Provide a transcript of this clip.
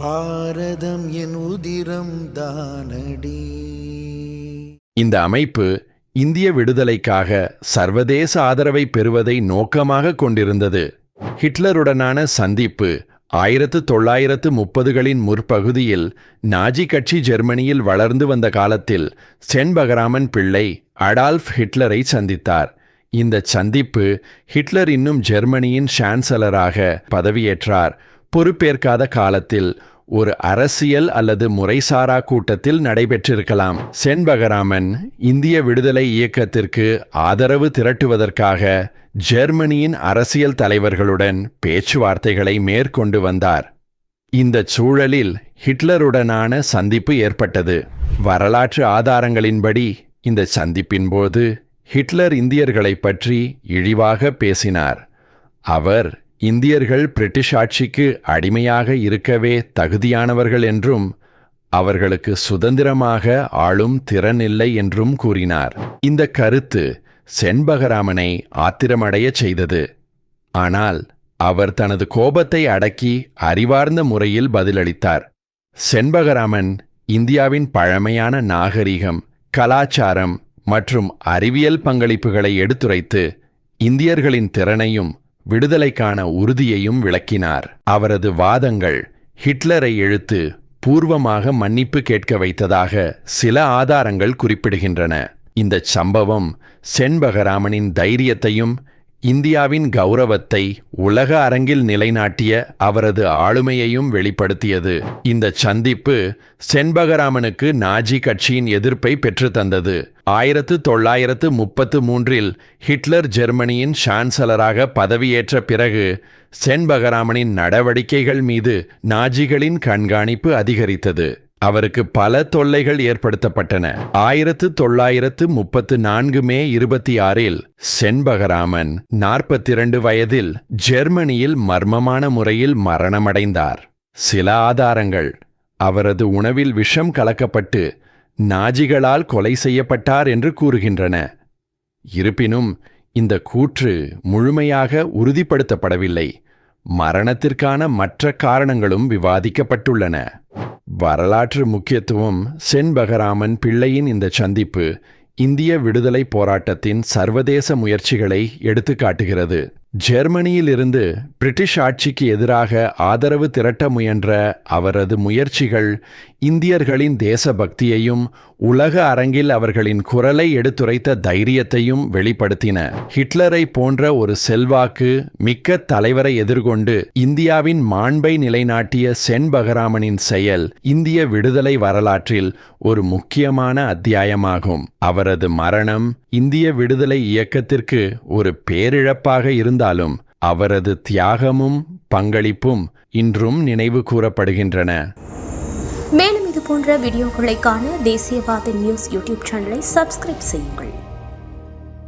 பாரதம் என் உதிரம் தானடி. இந்த அமைப்பு இந்திய விடுதலைக்காக சர்வதேச ஆதரவை பெறுவதை நோக்கமாக கொண்டிருந்தது. ஹிட்லருடனான சந்திப்பு ஆயிரத்து தொள்ளாயிரத்து முப்பதுகளின் முற்பகுதியில் நாஜி கட்சி ஜெர்மனியில் வளர்ந்து வந்த காலத்தில் சென்பகராமன் பிள்ளை அடால்ஃப் ஹிட்லரை சந்தித்தார். இந்த சந்திப்பு ஹிட்லர் இன்னும் ஜெர்மனியின் சான்சலராக பதவியேற்றார். பொறுப்பேற்காத காலத்தில் ஒரு அரசியல் அல்லது முறைசாரா கூட்டத்தில் நடைபெற்றிருக்கலாம். செண்பகராமன் இந்திய விடுதலை இயக்கத்திற்கு ஆதரவு திரட்டுவதற்காக ஜெர்மனியின் அரசியல் தலைவர்களுடன் பேச்சுவார்த்தைகளை மேற்கொண்டு வந்தார். இந்த சூழலில் ஹிட்லருடனான சந்திப்பு ஏற்பட்டது. வரலாற்று ஆதாரங்களின்படி இந்த சந்திப்பின் போது ஹிட்லர் இந்தியர்களைப் பற்றி இழிவாக பேசினார். அவர் இந்தியர்கள் பிரிட்டிஷ் ஆட்சிக்கு அடிமையாக இருக்கவே தகுதியானவர்கள் என்றும் அவர்களுக்கு சுதந்திரமாக ஆளும் திறன் இல்லை என்றும் கூறினார். இந்த கருத்து செண்பகராமனை ஆத்திரமடையச் செய்தது. ஆனால் அவர் தனது கோபத்தை அடக்கி அறிவார்ந்த முறையில் பதிலளித்தார். செண்பகராமன் இந்தியாவின் பழமையான நாகரிகம் கலாச்சாரம் மற்றும் அறிவியல் பங்களிப்புகளை எடுத்துரைத்து இந்தியர்களின் திறனையும் விடுதலைக்கான உறுதியையும் விளக்கினார். அவரது வாதங்கள் ஹிட்லரை எழுத்து பூர்வமாக மன்னிப்பு கேட்க வைத்ததாக சில ஆதாரங்கள் குறிப்பிடுகின்றன. இந்த சம்பவம் செண்பகராமனின் தைரியத்தையும் இந்தியாவின் கௌரவத்தை உலக அரங்கில் நிலைநாட்டிய அவரது ஆளுமையையும் வெளிப்படுத்தியது. இந்த சந்திப்பு செண்பகராமனுக்கு நாஜி கட்சியின் எதிர்ப்பை பெற்றுத்தந்தது ஆயிரத்து தொள்ளாயிரத்து முப்பத்து மூன்றில் ஹிட்லர் ஜெர்மனியின் சான்சலராக பதவியேற்ற பிறகு செண்பகராமனின் நடவடிக்கைகள் மீது நாஜிகளின் கண்காணிப்பு அதிகரித்தது. அவருக்கு பல தொல்லைகள் ஏற்படுத்தப்பட்டன. ஆயிரத்து தொள்ளாயிரத்து முப்பத்து நான்கு மே இருபத்தி ஆறில் செண்பகராமன் நாற்பத்தி இரண்டு வயதில் ஜெர்மனியில் மர்மமான முறையில் மரணமடைந்தார். சில ஆதாரங்கள். அவரது உணவில் விஷம் கலக்கப்பட்டு நாஜிகளால் கொலை செய்யப்பட்டார் என்று கூறுகின்றன. இருப்பினும் இந்த கூற்று முழுமையாக உறுதிப்படுத்தப்படவில்லை. மரணத்திற்கான மற்ற காரணங்களும் விவாதிக்கப்பட்டுள்ளன. வரலாற்று முக்கியத்துவம் செண்பகராமன் பிள்ளையின் இந்த சந்திப்பு இந்திய விடுதலை போராட்டத்தின் சர்வதேச முயற்சிகளை எடுத்துக்காட்டுகிறது. ஜெர்மனியிலிருந்து பிரிட்டிஷ் ஆட்சிக்கு எதிராக ஆதரவு திரட்ட முயன்ற அவரது முயற்சிகள் இந்தியர்களின் தேசபக்தியையும் உலக அரங்கில் அவர்களின் குரலை எடுத்துரைத்த தைரியத்தையும் வெளிப்படுத்தின. ஹிட்லரை போன்ற ஒரு செல்வாக்கு மிக்க தலைவரை எதிர்கொண்டு இந்தியாவின் மாண்பை நிலைநாட்டிய செண்பகராமனின் செயல் இந்திய விடுதலை வரலாற்றில் ஒரு முக்கியமான அத்தியாயமாகும். அவரது மரணம் இந்திய விடுதலை இயக்கத்திற்கு ஒரு பேரிழப்பாக இருந்தாலும் அவரது தியாகமும் பங்களிப்பும் இன்றும் நினைவு கூறப்படுகின்றன. மேலும் இது போன்ற வீடியோக்களை காண தேசியவாத நியூஸ் யூடியூப் சேனலை சப்ஸ்கிரைப் செய்யுங்கள்.